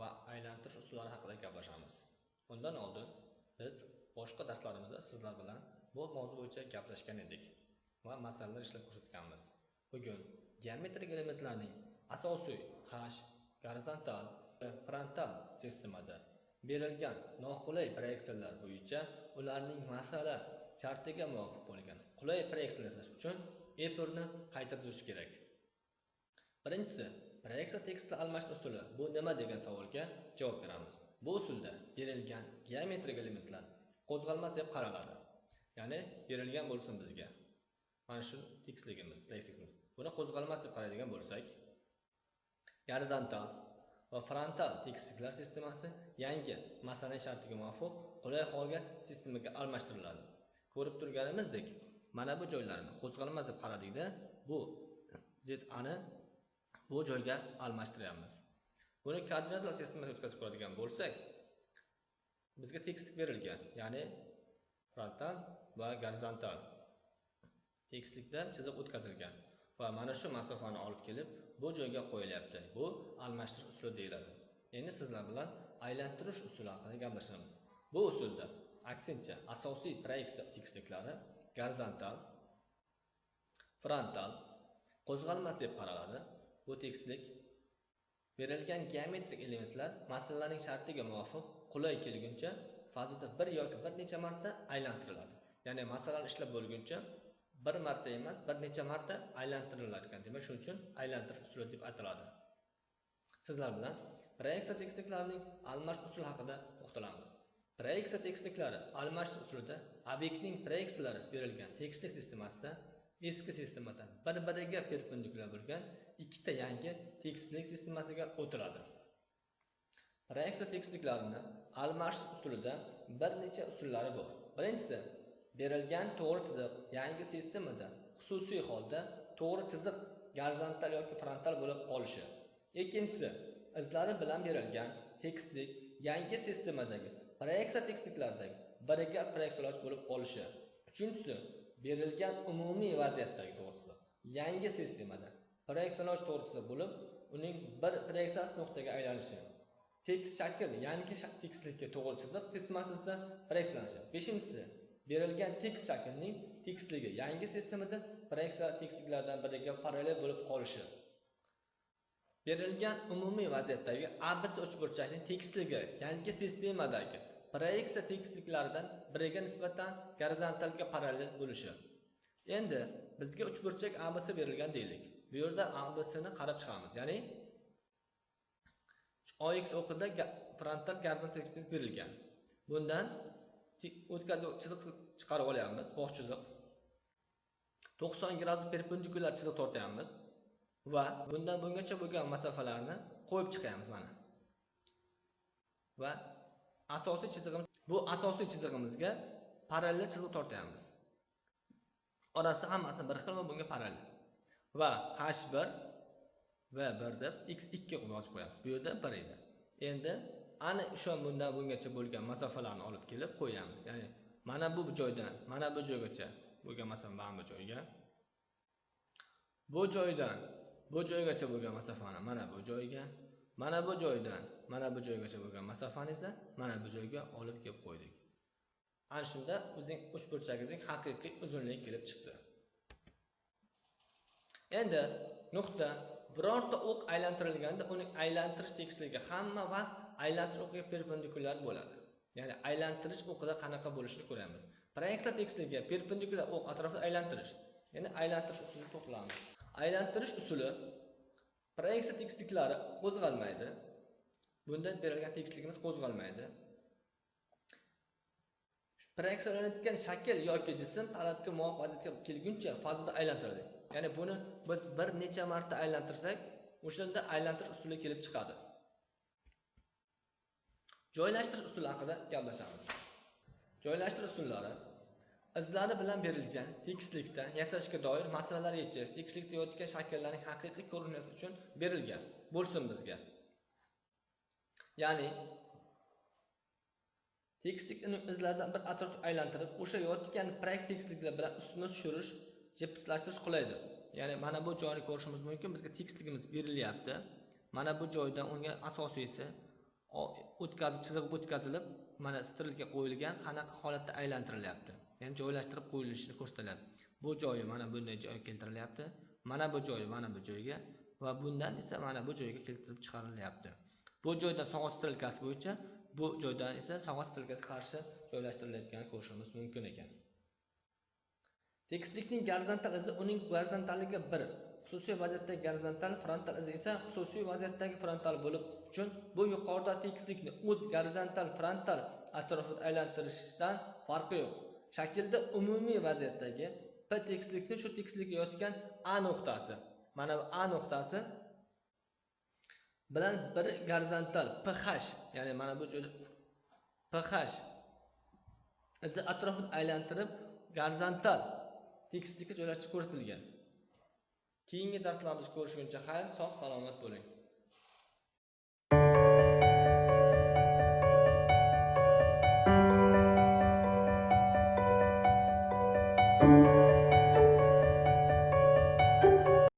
va aylantirish usullari haqida gaplashamiz Bundan oldin biz boshqa darslarimizda sizlar bilan bu mavzu bo'yicha gaplashgan edik va masalalar ishlab ko'rsatganmiz. Bugun geometrik elementlarning asosiy hash, gorizontal va frontal sistemada berilgan noqulay proyeksiyalar bo'yicha ularning masala shartiga muvofiq bo'lgan qulay proyeksiyalar uchun eporni qayta tuzish kerak. Birinchisi, proyeksiya tekstni almashish usuli bu nima degan savolga javob beramiz. Bu usulda berilgan geometrik elementlar qo'zg'almas deb qaraladi. Ya'ni berilgan bo'lsin bizga. Mana shu tekstligimiz, proyeksiyamiz. Buni qo'zg'almas deb qaraydigan bo'lsak, gorizontal va frontal tekstliklar sistemasi yangi masalaning shartiga muvofiq qulay holga sistemaga almashtiriladi. Ko'rib turganimizdek, mana bu joylarni qo'zg'almas deb qaradikda, bu ZA ni bu joyga almashtiryapmiz. Buni koordinatlar sistemasiga o'tkazib ko'radigan bo'lsak, bizga tekislik berilgan, ya'ni frontal va gorizontal tekislikda chiziq o'tkazilgan va mana shu masofani olib kelib bu joyga qo'yilyapti. Bu almashtirish usuli deyiladi. Endi sizlar bilan aylantirish usuli haqida gaplashamiz. Bu usulda aksincha asosiy proyeksiya tekisliklari gorizontal, frontal, qo'zg'almas deb qaraladi. Bu tekislik berilgan geometrik elementlar masalalarning shartiga muvofiq qulay kelguncha fazada bir yoki bir necha marta aylantiriladi. Ya'ni masalani ishlab bo'lguncha bir marta emas, bir necha marta aylantirilar ekan. Demak, shuning uchun aylantirish usuli deb ataladi. Sizlar bilan proyeksiya tekisliklarining almashish usuli haqida to'xtalamiz. Proyeksiya tekisliklari almashish usulida obyektning proyeksiyalari berilgan tekislik sistemasida eski sistemadan bir-biriga perpendikulyar bo'lgan ikkita yangi tekstlik sistemasiga o'tiladi. Proyeksiya tekstliklarini almashish usulida bir necha usullari bor. Birinchisi berilgan to'g'ri chiziq yangi sistemada xususiy holda to'g'ri chiziq gorizontal yoki frontal bo'lib qolishi. Ikkinchisi izlari bilan berilgan tekstlik yangi sistemadagi proyeksiya tekisliklaridagi biriga proyeksiyalovchi bo'lib qolishi. Uchinchisi berilgan umumiy vaziyatdagi to'g'ri yangi sistemada proyeksiyalovchi to'g'ri bo'lib, uning bir proyeksiyasi nuqtaga aylanishi. Tekst shakl yangi tekstlikka to'g'ri chiziq qismasida proyeksiyalanishi. Beshinchisi berilgan tekst shaklining tekstligi yangi sistemada proyeksiya tekstliklardan biriga parallel bo'lib qolishi. Berilgan umumiy vaziyatdagi abs uchburchakning tekstligi yangi sistemadagi proyeksiya tekisliklaridan biriga nisbatan gorizontalga parallel bo'lishi. Endi bizga uchburchak abs berilgan deylik. Bu yerda abs ni qarab chiqamiz. Ya'ni ox o'qida frontal gorizontal tekislik berilgan. Bundan o'tkazib chiziq chiqarib olyapmiz, bog' chiziq. 90 gradus perpendikulyar chiziq tortyapmiz va bundan bungacha bo'lgan masofalarni qo'yib chiqamiz mana. Va asosiy chizig'imiz bu asosiy chizig'imizga parallel chiziq tortyapmiz. Orasi hammasi bir xil va bunga parallel. Va h1 va 1 deb x2 yozib qo'yamiz. Bu yerda 1 edi. Endi ana o'sha bundan bungacha bo'lgan masofalarni olib kelib qo'yamiz. Ya'ni mana bu joydan mana bu joygacha bo'lgan masofa mana bu joyga. Bu joydan bu joygacha bo'lgan masofani mana bu joyga, mana bu joydan mana bu joygacha bo'lgan masofani esa mana bu joyga olib kelib qo'ydik. Ana shunda bizning uchburchagimizning haqiqiy uzunligi kelib chiqdi. Endi nuqta birorta o'q aylantirilganda uning aylantirish tekisligi hamma vaqt aylantirish o'qiga perpendikulyar bo'ladi. Ya'ni aylantirish o'qida qanaqa bo'lishini ko'ramiz. Proyeksiya tekisligiga perpendikulyar o'q atrofida aylantirish. Ya'ni aylantirish usulini to'plamiz. Aylantirish usuli proyeksiya tekisliklari qo'zg'almaydi. Bunda berilgan tekstligimiz qo'zg'almaydi. Proyeksiyalanayotgan shakl yoki jism talabga muvofiq vaziyatga kelguncha fazada aylantiriladi. Ya'ni buni biz bir necha marta aylantirsak, o'shanda aylantirish usuli kelib chiqadi. Joylashtirish usuli haqida gaplashamiz. Joylashtirish usullari izlari bilan berilgan tekislikda yasashga doir masalalar yechish, tekislikda yotgan shakllarning haqiqiy ko'rinishi uchun berilgan bo'lsin bizga. Ya'ni tekislikni izlaridan bir atrofga aylantirib, o'sha yotgan proyekt tekstliklar bilan ustini tushirish, jipslashtirish qulaydir. Ya'ni mana bu joyni ko'rishimiz mumkin. Bizga tekstligimiz berilyapti. Mana bu joydan unga asosiysi o'tkazib chizib o'tkazilib mana strelka qo'yilgan qanaqa holatda aylantirilyapti ya'ni joylashtirib qo'yilishini ko'rsatadi bu joyi mana bunday joyga keltirilyapti mana bu joyi mana bu joyga va bundan esa mana bu joyga keltirib chiqarilyapti bu joydan sog'och strelkasi bo'yicha bu joydan esa sog'och strelkasi qarshi joylashtirilayotganini ko'rishimiz mumkin ekan. Tekislikning gorizontal izi uning gorizontalligi bir xususiy vaziyatdagi gorizontal frontal izi esa xususiy vaziyatdagi frontal bo'lib uchun bu yuqorida tekislikni o'z gorizontal frontal atrofida aylantirishdan farqi yo'q. Shaklda umumiy vaziyatdagi p tekislikni shu tekislikka yotgan a nuqtasi. Mana bu a nuqtasi bilan bir gorizontal ph ya'ni mana bu joyda ph izi atrofida aylantirib gorizontal tekislikka joylashtirish ko'rsatilgan. Keyingi darslarimizni ko'rishguncha xayr sog' salomat bo'ling.